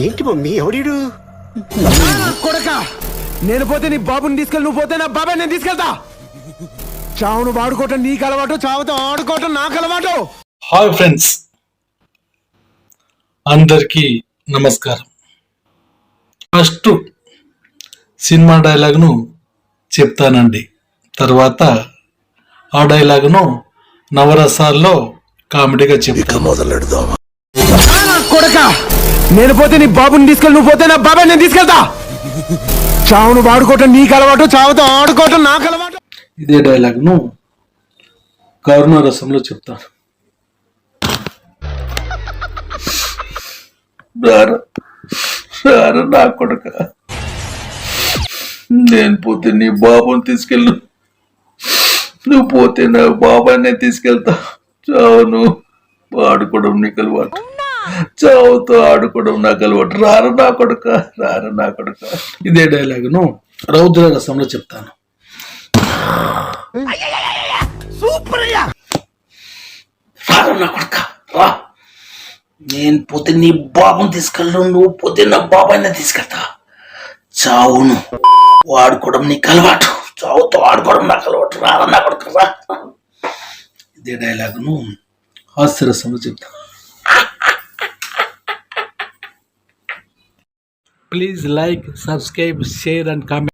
ఏంటి మమ్మీ? ఎవడీడు? కొడక! నేను పోతే నీ బాబుని తీసుకెళ్ళి నువ్వు పోతే నా బాబాయ్ నేను తీసుకెళ్తా! చావును వాడుకోవటం నీకు అలవాటు చావుతో ఆడుకోవటం నాకు అలవాటు! Hi friends. అందరికీ నమస్కారం. ఫస్ట్ సినిమా డైలాగ్ను చెప్తానండి. తర్వాత ఆ డైలాగ్ను నవరసాల్లో కామెడీగా చెప్తాను. కొడక! నేను పోతే నీ బాబుని తీసుకెళ్ళి నువ్వు పోతే నా బాబాయ్ నేను తీసుకెళ్తా. చావును వాడుకోవటం నీకు అలవాటు చావుతో ఆడుకోవటం నాకు అలవాటు. ఇదే డైలాగ్ను కరుణ రసంలో చెప్తాను నా కొడుక. నేను పోతే నీ బాబుని తీసుకెళ్ళు. నువ్వు పోతే నా బాబానే తీసుకెళ్తా. చావును వాడుకోవడం నీకు అలవాటు. చావుతో ఆడుకోవడం నాకు అలవాటు. రారా నా కొడుక రారా నా కొడుక. ఇదే డైలాగును రౌద్ర రసంలో చెప్తాను. రారా నా కొడుక రా. నేను పోతే నీ బాబుని తీసుకెళ్ళు నువ్వు పోతే నా బాబాయిని తీసుకెళ్తా. చావును. వాడుకోవడం నీకు అలవాటు. చావుతో ఆడుకోవడం నాకు అలవాటు. రారా నా కొడుకు రా. ఇదే డైలాగును హాస్యరసంలో చెప్తా Please like, subscribe, share and comment.